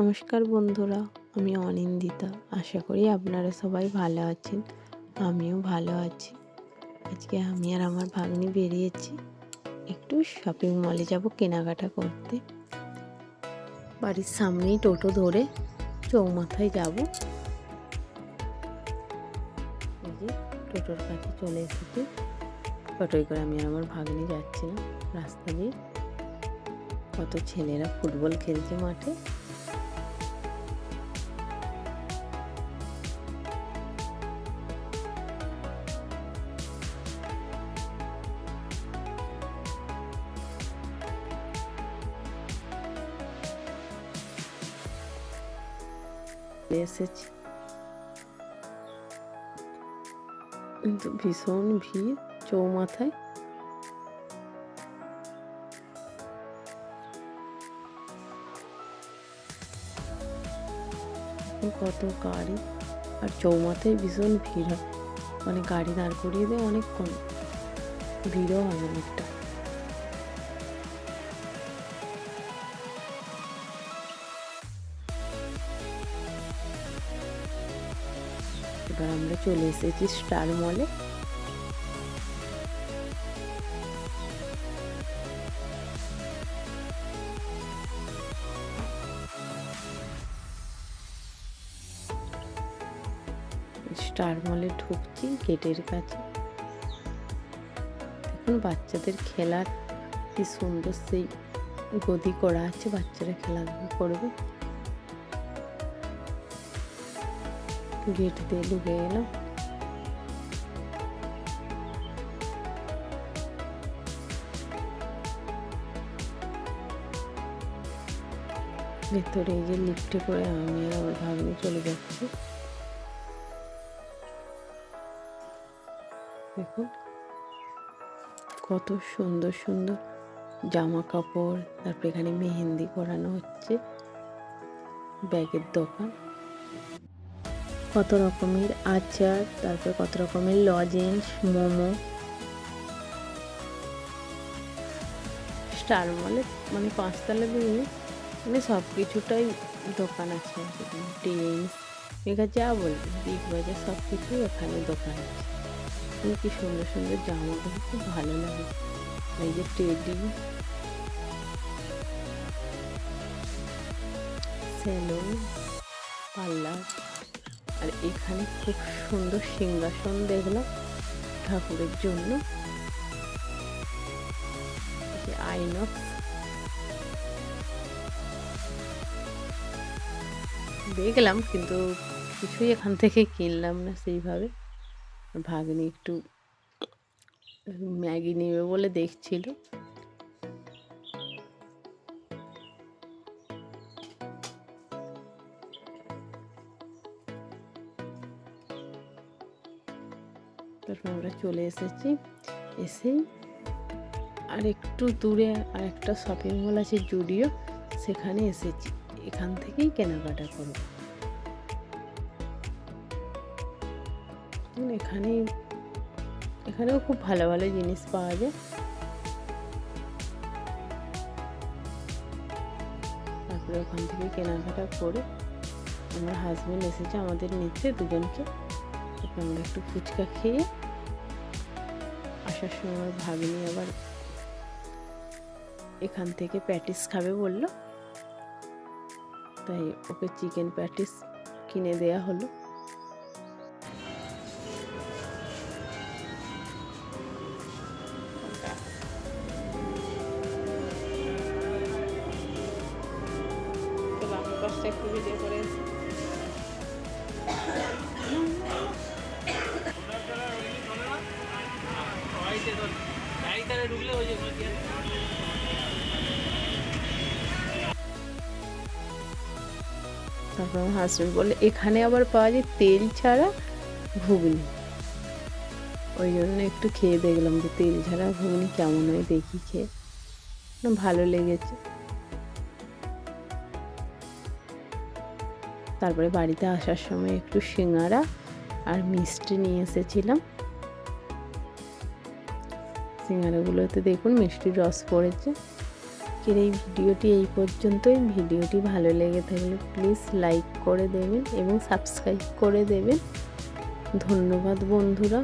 নমস্কার বন্ধুরা, আমি অনিন্দিতা। আশা করি আপনারা সবাই ভালো আছেন, আমিও ভালো আছি। আজকে আমি আর আমার ভাগ্নি বেরিয়েছি, একটু শপিং মলে যাব কেনাকাটা করতে। বাড়ির সামনেই টোটো ধরে চৌমাথায় যাব। টোটোর কাছে চলে এসেছি। টোটোয় করে আমি আর আমার ভাগ্নি যাচ্ছিলাম রাস্তা দিয়ে। কত ছেলেরা ফুটবল খেলছে মাঠে। এসেছি। কিন্তু ভীষণ ভিড় চৌমাথায়। কত গাড়ি, আর চৌমাথায় ভীষণ ভিড় হয়। মানে গাড়ি দাঁড় করিয়ে দেয় অনেকক্ষণ। ভিড়ও হয় অনেকটা। এবার আমরা চলে এসেছি স্টার মলে। স্টার মলে ঢুকছি গেটের কাছে। এখন বাচ্চাদের খেলার কি সুন্দর সেই গদি করা আছে, বাচ্চারা খেলাধুলা করবে। গেট দিয়ে ঢুকে গেলাম ভেতরে এই যে লিফটে করে আমি আর আমার ভাগ্নি চলে যাচ্ছি। দেখুন, কত সুন্দর সুন্দর জামা কাপড় তারপর এখানে মেহেন্দি করানো হচ্ছে, ব্যাগের দোকান। কত রকমের আচার, তারপর কত রকমের লজেন্স মোমো? স্টার মলে মানে পাঁচতলা বিল্ডিং মানে সব কিছুটাই দোকান আছে। ড্রিঙ্কস এখানে যা বলবি বিগ বাজার সব কিছুই এখানে দোকান আছে। কি সুন্দর সুন্দর জামাগুলো খুব ভালো লাগে। এই যে টেডি সেলুন পার্লার আর এখানে খুব সুন্দর সিংহাসন দেখলাম ঠাকুরের জন্য। দেখলাম কিন্তু কিছুই এখান থেকে কিনলাম না সেইভাবে। ভাগ্নি একটু ম্যাগি নেবে বলে দেখছিল। তারপর আমরা চলে এসেছি। এসেই আর একটু দূরে আর একটা শপিং মল আছে জুডিও সেখানে এসেছি। এখান থেকেই কেনাকাটা করব। এখানে, এখানেও খুব ভালো ভালো জিনিস পাওয়া যায়। তারপরে ওখান থেকে কেনাকাটা করে আমার হাজব্যান্ড এসেছে আমাদের নিতে দুজনকে। আমরা একটু ফুচকা খেয়ে আসার সময় ভাগ্নি আবার এখান থেকে প্যাটিস খাবে বলল। তাই ওকে চিকেন প্যাটিস কিনে দেয়া হলো। ঢুকলে ওই তারপর আমার হাজব্যান্ড বললে এখানে আবার পাওয়া যায় তেল ছাড়া ঘুগনি। ওই জন্য একটু খেয়ে দেখলাম যে তেল ছাড়া ঘুগনি কেমন হয় দেখি খেয়ে। ভালো লেগেছে। তারপরে বাড়িতে আসার সময় একটু সিঙ্গারা আর মিষ্টি নিয়ে এসেছিলাম। সিঙ্গারাগুলোতে দেখুন মিষ্টি রস পড়েছে। আজকের এই ভিডিওটি এই পর্যন্তই। ভিডিওটি ভালো লেগে থাকলে প্লিজ লাইক করে দেবেন এবং সাবস্ক্রাইব করে দেবেন। ধন্যবাদ বন্ধুরা।